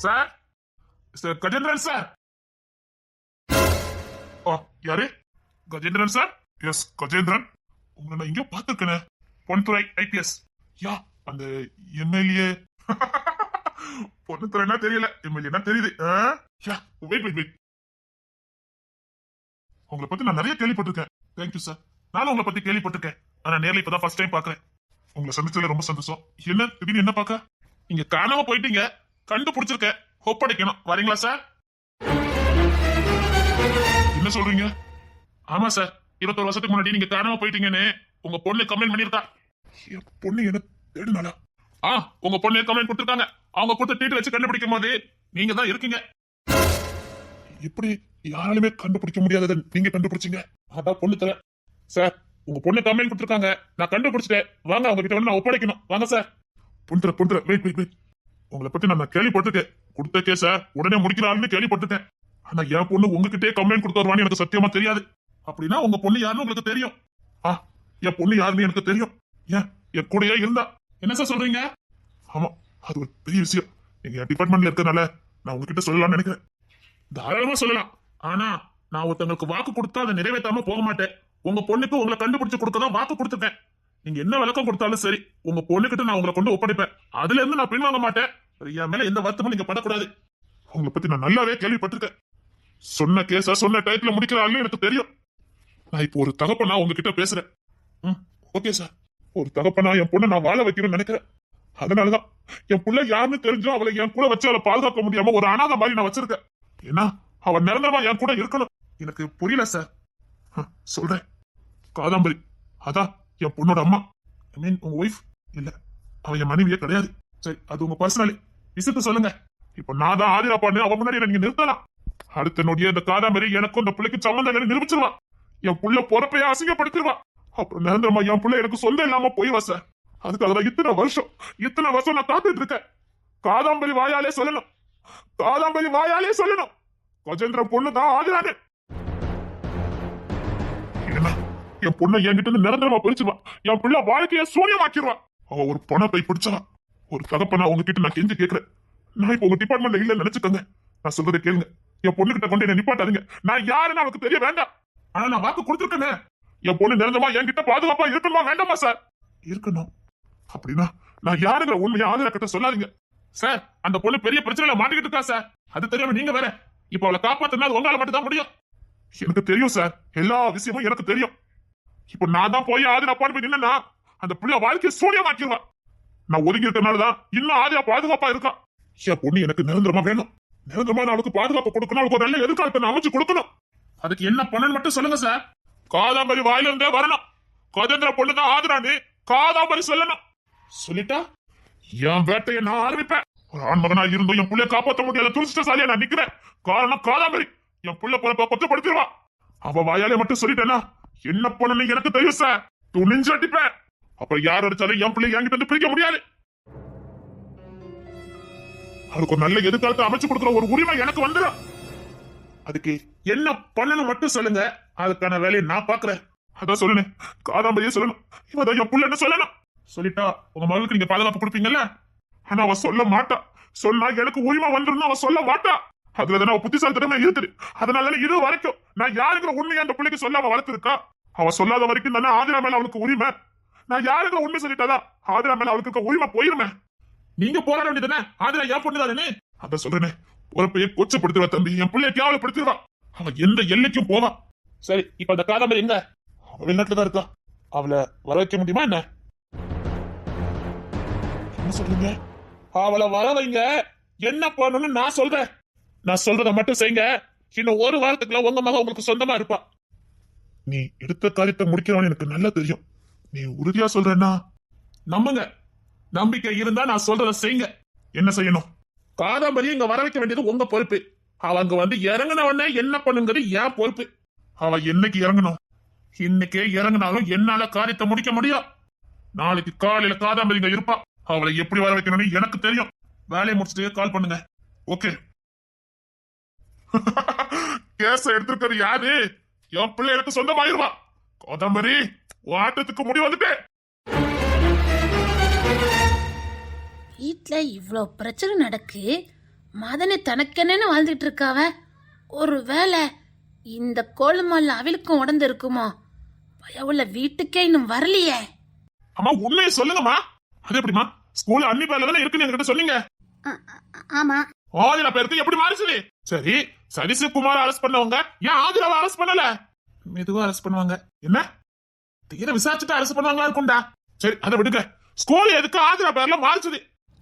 Sir? Sir Gajendran sir? ஓ யாரு? Gajendran sir? Yes Gajendran. உங்களை நான் எங்கேயோ பார்த்துருக்கேன். பொன்துறை ஐபிஎஸ். யா அந்த எம்எல்ஏ. பொண்ணுத்துறைனா தெரியல. எம்எல்ஏனா தெரியுது? யா வெயிட் வெயிட் வெயிட் உங்களை பத்தி நான் நிறைய கேள்விப்பட்டிருக்கேன். தேங்க்யூ சார் நானும் உங்களை பத்தி கேள்விப்பட்டிருக்கேன். ஆனா நேர்ல இப்பதான் ஃபர்ஸ்ட் டைம் பாக்குறேன் உங்களை சந்திச்சதுல ரொம்ப சந்தோஷம். என்ன திடீர்னு என்ன பார்க்க? நீங்க காணாம போயிட்டீங்க. கண்டுபிடிச்சிருக்கேன். ஒப்படைக்கணும். வரீங்களா சார் என்ன சொல்றீங்க? ஆமா சார் இருபத்தொரு வருஷத்துக்கு முன்னாடி நீங்க காணாம போயிட்டீங்கன்னு உங்க பொண்ணு கம்ப்ளைண்ட் பண்ணிருக்கா என் பொண்ணு என்ன தேடினாலா ஆ உங்க பொண்ணு கம்ப்ளைண்ட் கொடுத்துருக்காங்க. அவங்க கொடுத்த டீட்டெயில் வச்சு கண்டுபிடிக்கும் போது நீங்க தான் இருக்கீங்க. எப்படி யாராலுமே கண்டுபிடிக்க முடியாததை நீங்க கண்டுபிடிச்சீங்க? அதான் பொண்ணு தர சார் உங்க பொண்ணு கம்ப்ளைண்ட் கொடுத்துருக்காங்க. நான் கண்டுபிடிச்சிட்டேன். வாங்க அவங்க கிட்ட வந்து நான் ஒப்படைக்கணும். வாங்க சார் புண்ற புண்ற வெயிட் வெயிட் வெயிட் உங்களை பத்தி நான் கேள்விப்பட்டிருக்கேன். கொடுத்த கேஸ உடனே முடிக்கிறாள்னு கேள்விப்பட்டிருக்கேன். ஆனா என் பொண்ணு உங்ககிட்டே கம்ப்ளைண்ட் கொடுத்து வருவான்னு எனக்கு சத்தியமா தெரியாது. அப்படின்னா உங்க பொண்ணு யாருன்னு உங்களுக்கு தெரியும். ஆ என் பொண்ணு யாருன்னு எனக்கு தெரியும். ஏன்? என் கூடயே இருந்தா. என்ன சார் சொல்றீங்க? ஆமா அது ஒரு பெரிய விஷயம். நீங்க என் டிபார்ட்மெண்ட்ல இருக்கனால நான் உங்ககிட்ட சொல்லலாம்னு நினைக்கிறேன். தாராளமா சொல்லலாம். ஆனா நான் ஒருத்தங்களுக்கு வாக்கு கொடுத்தா அதை நிறைவேற்றாம போக மாட்டேன். உங்க பொண்ணுக்கு உங்களை கண்டுபிடிச்சு கொடுக்க தான் வாக்கு கொடுத்துட்டேன் நீங்க என்ன விளக்கம் கொடுத்தாலும் சரி உங்க பொண்ணுகிட்ட நான் உங்களை கொண்டு ஒப்படைப்பேன். அதுல இருந்து நான் பின்வாங்க மாட்டேன். என் மேல எந்த வருத்தமும் நீங்க படக்கூடாது. உங்களை பத்தி நான் நல்லாவே கேள்விப்பட்டிருக்கேன். சொன்ன கேஸ சொன்ன டயத்துல முடிக்கிற எனக்கு தெரியும். நான் இப்போ ஒரு தகப்பனா உங்ககிட்ட பேசுறேன். ம் ஓகே சார் ஒரு தகப்பனா என் பொண்ணை நான் வாழ வைக்கணும்னு நினைக்கிறேன். அதனாலதான் என் புள்ள யாருன்னு தெரிஞ்சும் அவளை என் கூட வச்சு அவளை பாதுகாக்க முடியாம ஒரு அனாதை மாதிரி நான் வச்சிருக்கேன். ஏன்னா அவன் நிரந்தரமா என் கூட இருக்கணும். எனக்கு புரியல சார் சொல்றேன். காதாம்பரி அதான் என் பொண்ணோட அம்மா. ஐ மீன் உங்க ஒய்ஃப் இல்ல. அவன் என் மனைவியே கிடையாது. சரி அது உங்க பர்சனலி விஷயத்த சொல்லுங்க. இப்போ நான் தான் ஆதிரா பாண்டு அவன் முன்னாடி நீங்க நிறுத்தலாம். அடுத்த நொடியே இந்த காதாமரி எனக்கும் இந்த பிள்ளைக்கு சம்மந்தம் இல்லைன்னு நிரூபிச்சிருவான் என் புள்ள பொறப்பைய அசிங்கப்படுத்திடுவான் அப்புறம் நிரந்தரமா என் புள்ள எனக்கு சொந்தம் இல்லாம போய் வச. அதுக்காக தான் இத்தனை வருஷம் இத்தனை வருஷம் நான் காத்துட்டு இருக்கேன். காதாம்பரி வாயாலே சொல்லணும். காதாம்பரி வாயாலே சொல்லணும். கஜேந்திர பொண்ணு தான் ஆதிரானு. என் பொண்ணை என்கிட்ட இருந்து நிரந்தரமா பிரிச்சுவா என் பிள்ளை வாழ்க்கைய சூன்யமாக்கிடுவா அவ ஒரு பணத்தை பிடிச்சான் ஒரு தகப்பனா உங்ககிட்ட நான் கெஞ்சி கேக்குறேன். நான் இப்போ உங்க டிபார்ட்மெண்ட்ல இல்ல நினைச்சுக்கோங்க. நான் சொல்றதை கேளுங்க. என் பொண்ணு கிட்ட கொண்டு என்ன நிப்பாட்டாதீங்க. நான் யாருன்னு அவனுக்கு தெரிய வேண்டாம். ஆனா நான் வாக்கு கொடுத்துருக்கேனே என் பொண்ணு நிரந்தரமா என்கிட்ட பாதுகாப்பா இருக்கணுமா வேண்டாமா சார் இருக்கணும். அப்படின்னா நான் யாருங்கிற உண்மையை ஆதரவு கிட்ட சொல்லாதீங்க. சார் அந்த பொண்ணு பெரிய பிரச்சனையில மாட்டிக்கிட்டு இருக்கா சார் அது தெரியாம நீங்க வேற. இப்ப அவளை காப்பாத்தினா அது உங்களால மட்டும் தான் முடியும். எனக்கு தெரியும் சார் எல்லா விஷயமும் எனக்கு தெரியும். இப்ப நான் தான் போய் ஆதரவு பாடு போய் நின்னா அந்த பிள்ளை வாழ்க்கையை சூனியமாக்கிடுவா நான் ஒதுங்கி இருக்கனாலதான் இன்னும் ஆதியா பாதுகாப்பா இருக்கா? என் பொண்ணு எனக்கு நிரந்தரமா வேணும். நிரந்தரமா நான் அவளுக்கு பாதுகாப்பு கொடுக்கணும். அவளுக்கு ஒரு நல்ல எதிர்காலத்தை நான் அமைச்சு கொடுக்கணும். அதுக்கு என்ன பண்ணணும் மட்டும் சொல்லுங்க சார் காதாம்பரி வாயில இருந்தே வரணும். கஜேந்திர பொண்ணு தான் ஆதிரான்னு காதாம்பரி சொல்லணும். சொல்லிட்டா? என் வேட்டையை நான் ஆரம்பிப்பேன். ஒரு ஆண்மகனா இருந்தும் என் புள்ளைய காப்பாற்ற முடியாத துணிச்சிட்டசாலியா நான் நிக்கிறேன். காரணம் காதாம்பரி. என் புள்ள பொழப்ப கொச்சப்படுத்திடுவா அவ வாயாலே மட்டும் சொல்லிட்டேனா? என்ன பண்ணணும் எனக்கு தெரியும் சார் துணிஞ்சு அடிப்பேன். அப்புறம் யார் அடிச்சாலும் என் பிள்ளை என்கிட்ட இருந்து பிரிக்க முடியாது. அதுக்கு ஒரு நல்ல எதிர்காலத்தை அமைச்சு கொடுக்குற ஒரு உரிமை எனக்கு வந்துடும் அதுக்கு என்ன பண்ணணும் மட்டும் சொல்லுங்க. அதுக்கான வேலையை நான் பாக்குறேன் அதான் சொல்லணும் காதாம்பரியே சொல்லணும். இவதான் என் புள்ள என்ன சொல்லணும். சொல்லிட்டா உங்க மகளுக்கு நீங்க பாதுகாப்பு கொடுப்பீங்கல்ல? ஆனா அவ சொல்ல மாட்டா. சொன்னா எனக்கு உரிமை வந்துடும் அவ சொல்ல மாட்டா. அதுல தானே அவ புத்திசாலித்தனமே இருக்குது. அதனால இது வரைக்கும் நான் யாருங்கிற உண்மையை அந்த பிள்ளைக்கு சொல்ல அவ வளர்த்துருக்கா? அவ சொல்லாத வரைக்கும் தானே ஆதிரா மேல அவளுக்கு உரிமை? நான் யாருங்கிற உண்மை சொல்லிட்டாதா ஆதிரா மேல அவளுக்கு இருக்க உரிமை போயிருமே. நீங்க போராட வேண்டியதானே ஆதிரா ஏன் பொண்ணுதானே அத சொல்றேனே. பொறுப்பையே கொச்சப்படுத்துவா தம்பி. என் பிள்ளைய கேவலப்படுத்திடுவா அவன் எந்த எல்லைக்கும் போவான் சரி இப்ப அந்த காதம்பரி எங்க? வெளிநாட்டுல தான் இருக்கா. அவளை வர வைக்க முடியுமா என்ன? என்ன சொல்றீங்க? அவளை வர வைங்க. என்ன பண்ணணும்னு நான் சொல்றேன். நான் சொல்றதை மட்டும் செய்யுங்க இன்னும் ஒரு வாரத்துக்குள்ள உங்க மகன் உங்களுக்கு சொந்தமா இருப்பா. நீ எடுத்த காரியத்தை முடிக்கிறவன் எனக்கு நல்லா தெரியும். நீ உறுதியா சொல்றேன்னா? நம்புங்க. நம்பிக்கை இருந்தா நான் சொல்றத செய்யுங்க. என்ன செய்யணும்? காதாம்பரி இங்க வர வைக்க வேண்டியது உங்க பொறுப்பு. அவ அங்க வந்து இறங்கின உடனே என்ன பண்ணுங்கிறது என் பொறுப்பு. அவ என்னைக்கு இறங்கணும்? இன்னைக்கே இறங்கினாலும் என்னால காரியத்தை முடிக்க முடியும் நாளைக்கு காலையில காதாம்பரி இங்க இருப்பா. அவளை எப்படி வர வைக்கணும்னு எனக்கு தெரியும். வேலையை முடிச்சுட்டு கால் பண்ணுங்க. ஓகே கேஸ எடுத்திருக்கிறது யாரு? என் பிள்ளை எனக்கு சொந்தமாயிருவா. கோதம்பரி! ஆட்டத்துக்கு முடி வந்துட்டேன். வீட்டில் இவ்வளோ பிரச்சனை நடக்கு. மதனி தனக்கென்னு வாழ்ந்துட்டு இருக்காவ. ஒருவேளை இந்த கோலுமால அவளுக்கும் உடந்து இருக்குமோ? பயவுள்ள வீட்டுக்கே இன்னும் வரலையே. அம்மா உண்மையை சொல்லுங்கம்மா. அது எப்படிமா ஸ்கூல்ல அன்னி பேர்ல தானே இருக்குன்னு என்கிட்ட சொன்னீங்க ஆ- ஆ- ஆமா. ஆதிரா பேருக்கு எப்படி மாறுச்சு சரி சரிசு குமார் அரெஸ்ட் பண்ணவங்க. ஏன் ஆதிராவை அரெஸ்ட் பண்ணல? மெதுவா அரெஸ்ட் பண்ணுவாங்க. என்ன? தீர விசாரிச்சுட்டு அரெஸ்ட் பண்ணுவாங்களா இருக்கும்டா. சரி அதை விடுங்க. ஸ்கூல் எதுக்கு ஆதிரா பேர்ல மாறுச்சுது?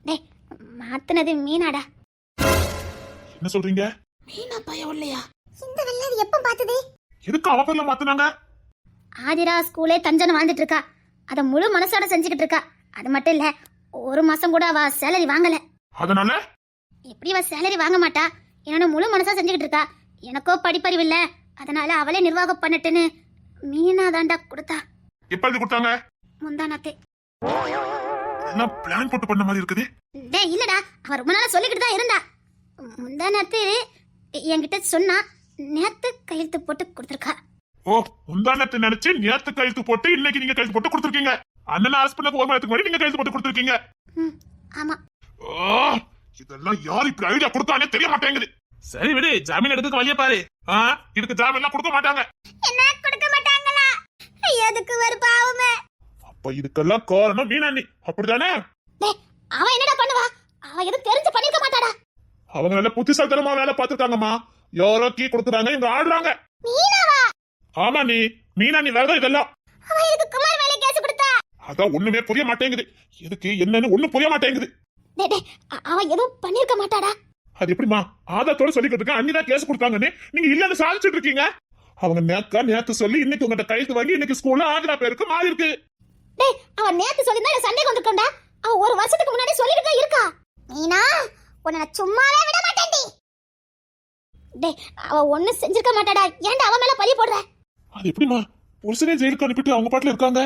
டேய் மாத்துனது மீனாடா. என்ன சொல்றீங்க? மீனா பயவுள்ளையா இந்த வெள்ளாது எப்ப பார்த்தது எதுக்கு அவ பேர்ல மாத்துனாங்க? ஆதிரா ஸ்கூலே தஞ்சன் வாழ்ந்துட்டு இருக்கா. அத முழு மனசோட செஞ்சுக்கிட்டு இருக்கா. அது மட்டும் இல்ல ஒரு மாசம் கூட அவ சேலரி வாங்கல. அதனால? எப்படி அவ சேலரி வாங்க மாட்டா? என்னோட முழு மனசா செஞ்சுக்கிட்டு இருக்கா. எனக்கோ படிப்பறிவு இல்ல. அதனால அவளே நிர்வாகம் பண்ணட்டுன்னு மீனா தாண்டா கொடுத்தா. எப்ப எழுதி கொடுத்தாங்க? முந்தானத்து. எல்லாம் பிளான் போட்டு பண்ண மாதிரி இருக்குது? டேய் இல்லடா. அவ ரொம்ப நாளா சொல்லிக்கிட்டு தான் இருந்தா. முந்தானத்து என்கிட்ட சொன்னா நேத்து கையெழுத்து போட்டு கொடுத்துருக்கா. ஓ முந்தானத்தை நினைச்சு நேத்து கழுத்து போட்டு இன்னைக்கு நீங்க கழுத்து போட்டு கொடுத்துருக்கீங்க. அண்ணன் அரசு பண்ண ஒரு மணத்துக்கு முன்னாடி நீங்க கழுத்து போட்டு கொடுத்துருக்கீங்க. ஆமா. ஓ, இதெல்லாம் யார் இப்படி ஐடியா கொடுத்தானே தெரிய மாட்டேங்குது. சரி விடு ஜாமீன் எடுக்க வழிய பாரு. இதுக்கு ஜாமீன் எல்லாம் கொடுக்க மாட்டாங்க. என்ன கொடுக்க மாட்டாங்களா எதுக்கு ஒரு பாவமே. அப்ப இதுக்கெல்லாம் காரணம் மீனாண்டி அப்படிதானே டேய் அவ என்னடா பண்ணுவா? அவ எதுவும் தெரிஞ்சு பண்ணிருக்க மாட்டாடா. அவங்க நல்ல புத்திசாலித்தனமா வேலை பார்த்திருக்காங்கம்மா. யாரோ கீ கொடுக்குறாங்க இவங்க ஆடுறாங்க. மீனாவா? ஆமா நீ. வேலை தான் இதெல்லாம். அவ எதுக்கு குமார் மேல கேஸ் கொடுத்தா? அதான் ஒண்ணுமே புரிய மாட்டேங்குது. எதுக்கு என்னன்னு ஒண்ணும் புரிய மாட்டேங்குது. டேய் டேய் அ- அவ எதுவும் பண்ணிருக்க மாட்டாடா. அது எப்படிமா ஆதாரத்தோட சொல்லிக்கிட்டு இருக்கேன். அன்னி தான் கேஸ் கொடுத்தாங்கன்னு நீங்க இல்லன்னு சாதிச்சுட்டு இருக்கீங்க. அவங்க நேக்கா நேத்து சொல்லி இன்னைக்கு உங்ககிட்ட கைது வாங்கி இன்னைக்கு ஸ்கூல்ல ஆதிரா பேருக்கு மாறி இருக்கு. டேய் அவ நேத்து சொல்லிருந்தா எனக்கு சந்தேகம் வந்திருக்கோம்டா அவ ஒரு வருஷத்துக்கு முன்னாடி சொல்லிட்டு தான் இருக்கா. மீனா உன்னை நான் சும்மாவே விட மாட்டேன்டி. டேய் அவ ஒண்ணு செஞ்சிருக்க மாட்டாடா. ஏன்டா அவ மேல பழி போடுற? அது எப்படிமா புருஷனே ஜெயிலுக்கு அனுப்பிட்டு அவங்க பாட்டுல இருக்காங்க.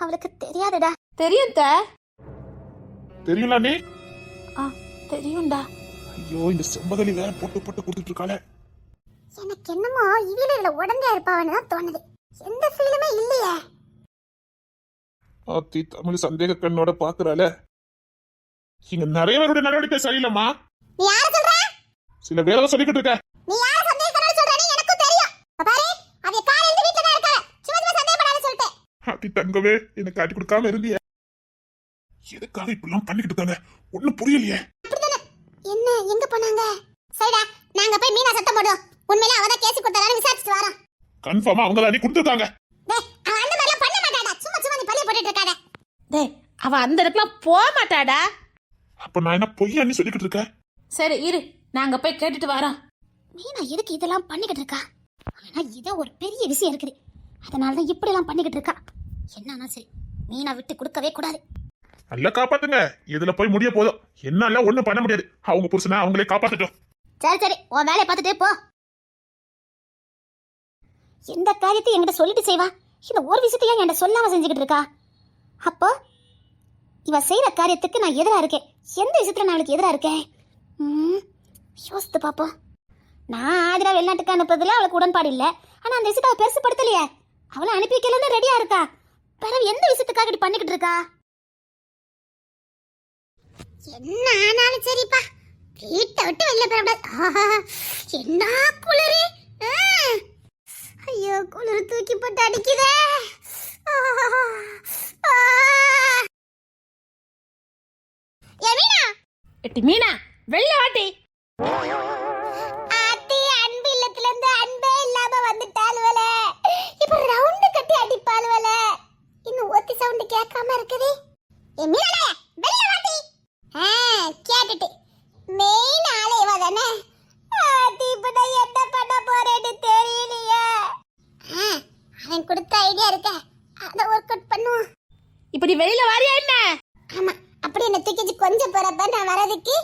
அவளுக்கு தெரியாதுடா. தெரியும் த. தெரியுங்களா நீ. ஆ தெரியும்டா. ஐயோ இந்த செம்பகலி வேற போட்டு போட்டு கொடுத்துட்டு இருக்காளே. எனக்கு என்னமோ இவில இதுல உடந்தே இருப்பாவன்னு தான் தோணுது. எந்த ஃபீலுமே இல்லையே. ஆத்தி தமிழ் சந்தேக கண்ணோட பாக்குறாள. இங்க நிறைய பேருடைய நடவடிக்கை சரியில்லைம்மா. நீ யார சொல்ற? சில வேலை சொல்லிக்கிட்டு இருக்க. நீ யார சந்தேகப்படாத சொல்றன்னு எனக்கும் தெரியும். பாரு அவ காலையில வீட்ல தான் இருக்கா. சும்மா சும்மா சந்தேகப்படாத சொல்லிட்டேன். ஆத்தி தங்கவே எனக்கு காட்டி கொடுக்காம இருந்தியே. எதுக்காக இப்படிலாம் பண்ணிக்கிட்டு இருக்காங்க? ஒண்ணும் புரியலையே. என்ன எங்க போனாங்க? சரிடா நாங்க போய் மீனா சத்தம் போடுவோம். உண்மையில அவ தான் கேஸ் கொடுத்தாரான்னு விசாரிச்சுட்டு வரோம். கன்ஃபார்மா அவங்க தான் கொடுத்துருக்காங்க. டேய் அவ அந்த மாதிரிலாம் பண்ண மாட்டாடா. சும்மா சும்மா நீ பழிய போட்டுட்டு இருக்காத. டேய் அவ அந்த இடத்துக்குலாம் போக மாட்டாடா. அப்ப நான் என்ன பொய்யான்னு சொல்லிக்கிட்டு இருக்கேன் சரி இரு. நாங்க போய் கேட்டுட்டு வரோம் மீனா எதுக்கு இதெல்லாம் பண்ணிக்கிட்டு இருக்கா? ஆனா இதோ ஒரு பெரிய விஷயம் இருக்குது. அதனால தான் இப்படி எல்லாம் பண்ணிக்கிட்டு இருக்கா. என்னன்னா சரி மீனா விட்டு கொடுக்கவே கூடாது. நல்லா காப்பாத்துங்க. இதுல போய் முடிய போதும். என்னால ஒண்ணும் பண்ண முடியாது. அவங்க புருஷனை அவங்களே காப்பாத்தட்டும். சரி சரி. உன் வேலையை பார்த்துட்டே போ. எந்த காரியத்தையும் என்கிட்ட சொல்லிட்டு செய்வா? இந்த ஒரு விஷயத்தையும் என்கிட்ட சொல்லாம செஞ்சுக்கிட்டு இருக்கா? அப்போ இவ செய்யற காரியத்துக்கு நான் எதிராக இருக்கேன். எந்த விஷயத்துல நான் அவளுக்கு எதிராக இருக்கேன்? ம், யோசித்து பாப்போம் நான் ஆதிரா வெளிநாட்டுக்கு அனுப்புறதுல அவளுக்கு உடன்பாடு இல்லை. ஆனா அந்த விஷயத்தை அவள் பெருசுப்படுத்தலையே. அவளை அனுப்பி வைக்கலன்னு ரெடியா இருக்கா? பிறகு எந்த விஷயத்துக்காக இப்படி பண்ணிக்கிட்டு இருக்கா? என்ன ஆனாலும் சரிப்பா. வீட்டை விட்டு வெளில போயிடக்கூடாது என்ன குளிரு? ஆ! ஐயோ குளிர் தூக்கி போட்டு அடிக்குதே. எட்டி மீனா வெளில வாட்டி. ஆத்தி அன்பு இல்லத்துல இருந்து அன்பே இல்லாம வந்துட்டாளுவல இப்ப ரவுண்டு கட்டி அடிப்பாளுவல இன்னும் ஒத்தி சவுண்ட் கேட்காம இருக்குது. ஏ மீனா வெளில வாட்டி. கேட்டுட்டு. மெயின் ஆளே இவ தானே. இப்ப நான் என்ன பண்ண போறேன்னு தெரியலையே. ஆ, அவன் கொடுத்த ஐடியா இருக்க. அத ஒர்க் அவுட் பண்ணுவோம் இப்படி வெளியில வாரியா என்ன? ஆமா அப்படி என்ன தூக்கிச்சு கொஞ்சம் போறப்ப நான் வரதுக்கு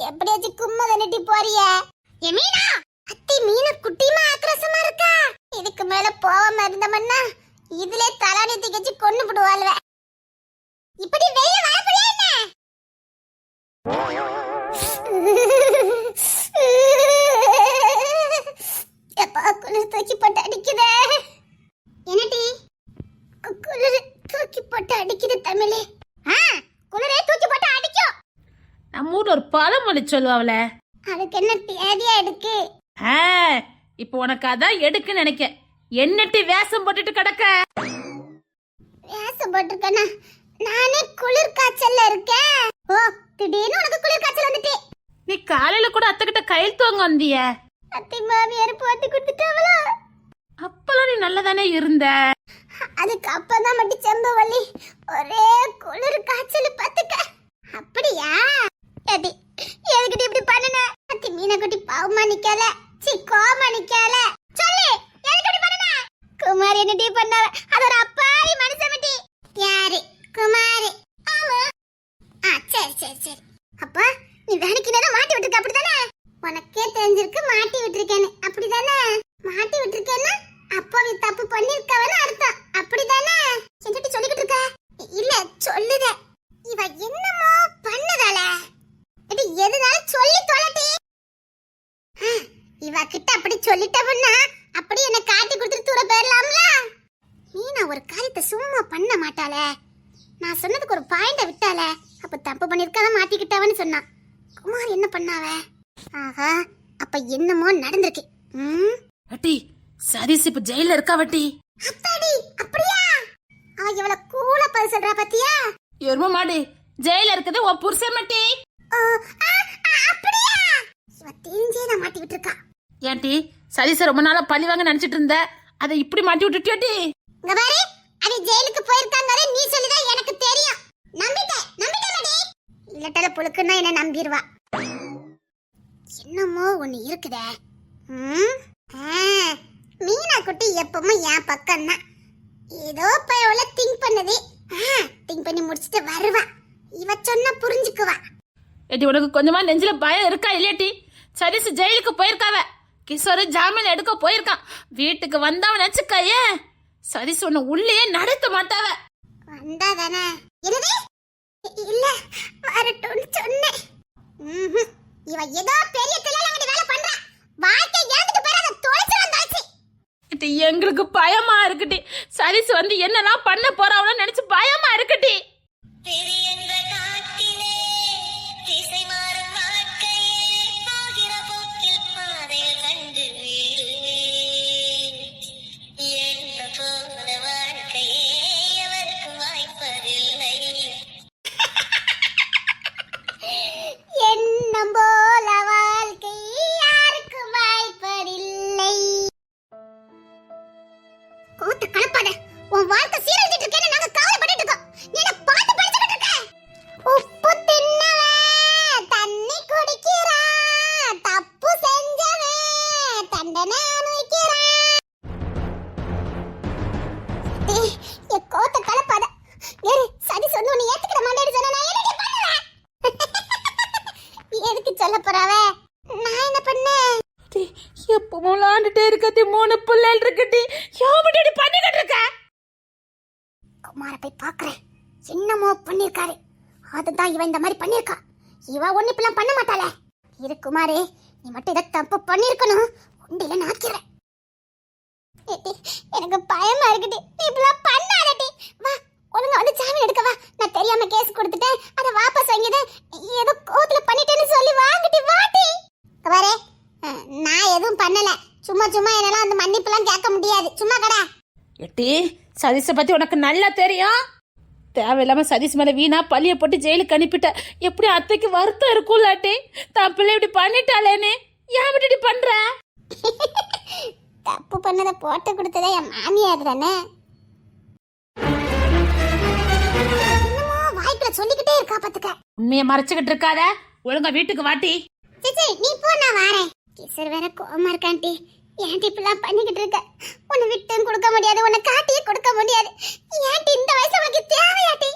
எப்படியாச்சும் கும்ம தண்ணிட்டு போறிய. ஏ மீனா? அத்தி மீனா குட்டிமா ஆக்ரோஷமா இருக்கா? இதுக்கு மேல போகாம இருந்தமன்னா இதுல தலானி தூக்கிச்சு கொண்டு விடுவாள்வ இப்படி வெளிய வர முடியாது குளிர் தூக்கி போட்டு அடிக்குதே. என்னடி? குளிர் தூக்கி போட்டு அடிக்குது தமிழே. ஆ குளிரே தூக்கி போட்டு அடிக்கும். நம்ம ஊர்ல ஒரு பழமொழி சொல்லுவாங்களே அதுக்கு என்ன தேதியா எடுக்கு ஆ இப்போ உனக்கு அதான் எடுக்குன்னு நினைக்க என்னட்டு வேஷம் போட்டுட்டு கிடக்க? வேஷம் போட்டிருக்கேனா? நானே குளிர் காய்ச்சல்ல இருக்கேன். ஓ திடீர்னு உனக்கு குளிர் காய்ச்சல் வந்துட்டு. நீ காலையில கூட அத்தைக்கிட்ட கையில் தூங்க வந்திய. அத்தை மாமியார் போட்டு கொடுத்துட்டாவளா அப்பெல்லாம் நீ நல்லதானே இருந்த? அதுக்கு அப்பதான் மட்டும் செம்பவள்ளி ஒரே குளிர் காய்ச்சல் பாத்துக்க அப்படியா எது எதுக்கிட்ட இப்படி பண்ணுன அத்தி மீனை குட்டி பாவமா நிக்கல சி கோமா நிக்கல சொல்லு எதுக்கு இப்படி பண்ணுன குமார் என்ன டீ பண்ணாவ அது ஒரு அப்பாவி மனுஷமிட்டி யாரு குமார் ஆமா ஆ சரி சரி சரி அப்பா நீ வேலைக்கு நேரம் மாட்டி விட்டுருக்க அப்படிதானே உனக்கே தெரிஞ்சிருக்கு மாட்டி விட்டுருக்கேன்னு அப்படிதானே மாட்டி விட்டுருக்கேன்னா அப்போ நீ தப்பு பண்ணிருக்கவன்னு அர்த்தம் அப்படிதானே செஞ்சுட்டு சொல்லிக்கிட்டு இருக்க இல்ல சொல்லுத இவ என்னமோ பண்ணதால இது எதுனாலும் சொல்லி தொலைட்டி இவ கிட்ட அப்படி சொல்லிட்டவன்னா அப்படி என்ன காட்டி கொடுத்துட்டு தூர போயிடலாம்ல மீனா ஒரு காரியத்தை சும்மா பண்ண மாட்டாளே நான் சொன்னதுக்கு ஒரு பாயிண்ட விட்டால பண்ணிருக்காத மாட்டிக்கிட்டவன்னு சொன்னான். குமார் என்ன பண்ணாவ? ஆஹா அப்ப என்னமோ நடந்திருக்கு. ம்? வட்டி சதீஷ் இப்ப ஜெயில இருக்கா வட்டி? அத்தாடி அப்படியா? அவ இவ்வளவு கூலா பதில் சொல்றா பாத்தியா? எரும மாடு ஜெயில இருக்குது உன் புருஷன் மட்டி. ஓ, அப்படியா? இவ தெரிஞ்சே நான் மாட்டி விட்டுருக்கா ஏன்டி சதீஷ ரொம்ப நாளா பழி வாங்க நினைச்சிட்டு இருந்த? அதை இப்படி மாட்டி விட்டுட்டியோட்டி இங்க பாரு அவ ஜெயிலுக்கு போயிருக்காங்க நீ சொல்லிதான் எனக்கு தெரியும். நம்பிட்டேன் மாடி இல்லட்டல புழுக்குன்னா என்ன நம்பிடுவா என்னமோ ஒண்ணு இருக்குதே. ம்? ஆ, மீனா குட்டி எப்பவும் என் பக்கம் தான் ஏதோ பயவுல திங்க் பண்ணுது. திங்க் பண்ணி முடிச்சிட்டு வருவா. இவ சொன்னா புரிஞ்சுக்குவா. ஏட்டி உனக்கு கொஞ்சமா நெஞ்சில பயம் இருக்கா இல்லையாட்டி சதீஷ் ஜெயிலுக்கு போயிருக்காவ. கிஷோர் ஜாமீன் எடுக்க போயிருக்கான். வீட்டுக்கு வந்தவன் நினைச்சுக்க ஏன் சதீஷ் உன்னை உள்ளேயே நடத்த மாட்டாவ. வந்தாதானே என்னது? இ- இல்ல வரட்டும்னு சொன்னேன். இவ ஏதோ பெரிய தில்லாலங்கடி வேலை பண்றா. வாழ்க்கை இழந்துட்டு போறாத தொலைச்சிரும் வந்தாச்சு. இது எங்களுக்கு பயமா இருக்குடி சதீஷ் வந்து என்னெல்லாம் பண்ண போறாவளோ நினைச்சு பயமா இருக்குடி என்னமோ பண்ணிருக்காரு. அதுதான் இவன் இந்த மாதிரி பண்ணிருக்கா இவ ஒண்ணு இப்பெல்லாம் பண்ண மாட்டாளே. இரு குமாரே நீ மட்டும் இதை தப்பு பண்ணிருக்கணும். உண்டில நாக்கிறேன் எனக்கு பயமா இருக்குடி நீ இப்பெல்லாம் பண்ணாதடி வா ஒழுங்கா வந்து ஜாமீன் எடுக்க வா. நான் தெரியாம கேஸ் கொடுத்துட்டேன். அதை வாபஸ் வாங்கிட்டேன் ஏதோ கோத்துல பண்ணிட்டேன்னு சொல்லி வாங்கிட்டு வாட்டி. வரே நான் எதுவும் பண்ணல. சும்மா சும்மா என்னெல்லாம் அந்த மன்னிப்புலாம் கேட்க முடியாது. சும்மா கடா. எட்டி சதீஷை பத்தி உனக்கு நல்லா தெரியும். தேவையில்லாம சதீஷ் மேல வீணா பழிய போட்டு ஜெயிலுக்கு அனுப்பிட்ட. எப்படி அத்தைக்கு வருத்தம் இருக்கும்லாட்டி தான் பிள்ளை இப்படி பண்ணிட்டாளேன்னு ஏன் இப்படி பண்ற? தப்பு பண்ணதை போட்டு கொடுத்ததே என் மாமியார் தானே. வாய்க்குள்ள சொல்லிக்கிட்டே இருக்கா பாத்துக்க. உண்மையை மறைச்சுக்கிட்டு இருக்காத. ஒழுங்கா வீட்டுக்கு வாட்டி. சிச்சி நீ போ நான் வாரேன். கிசர் வேற கோவமா இருக்காண்டி ஏன்டி இப்படிலாம் பண்ணிக்கிட்டு இருக்க? உன்னை விட்டும் கொடுக்க முடியாது உன்னை காட்டியே கொடுக்க முடியாது. ஏன்டி இந்த வயசு உனக்கு தேவையாட்டி?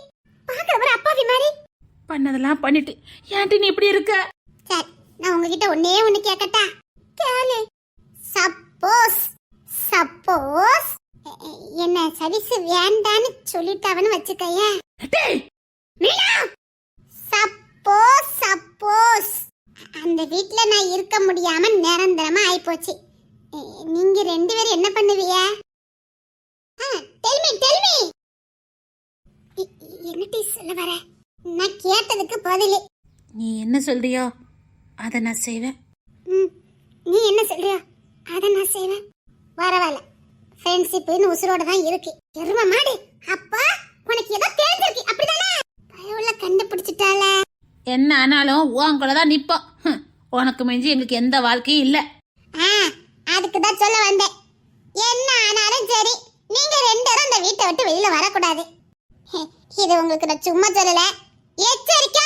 பாக்குறவர அப்பாவி மாதிரி. பண்ணதெல்லாம் பண்ணிட்டு ஏன்டி நீ இப்படி இருக்க? சரி நான் உங்ககிட்ட ஒன்னே ஒண்ணு கேட்கட்டா கேளு. சப்போஸ் சப்போஸ் என்ன சரிசு வேண்டான்னு சொல்லிட்டாவன்னு வச்சுக்கயேன் டேய், சப்போஸ் சப்போஸ் அந்த வீட்ல நான் இருக்க முடியாம நிரந்தரமா ஆயிப்போச்சு. நீங்க ரெண்டு பேரும் என்ன பண்ணுவீங்க? டெல்மி டெல்மி என்னடி சொல்ல வர? நான் கேட்டதுக்கு பதில். நீ என்ன சொல்றியோ அதை நான் செய்வேன். நீ என்ன சொல்றியோ அதை நான் செய்வேன். பரவாயில்ல ஃப்ரெண்ட்ஷிப்னு உசுரோட தான் இருக்கு. எரும மாடு அப்பா உனக்கு ஏதோ தெரிஞ்சிருக்கு. அப்படிதானே? பயவுள்ள கண்டுபிடிச்சிட்டால என்ன ஆனாலும் உன் கூட தான் நிற்போம் ஹம், உனக்கு மிஞ்சி எங்களுக்கு எந்த வாழ்க்கையும் இல்லை. ஆ அதுக்கு தான் சொல்ல வந்தேன். என்ன ஆனாலும் சரி நீங்க ரெண்டு பேரும் அந்த வீட்டை விட்டு வெளியில வரக்கூடாது. இது உங்களுக்கு நான் சும்மா சொல்லல. எச்சரிக்கை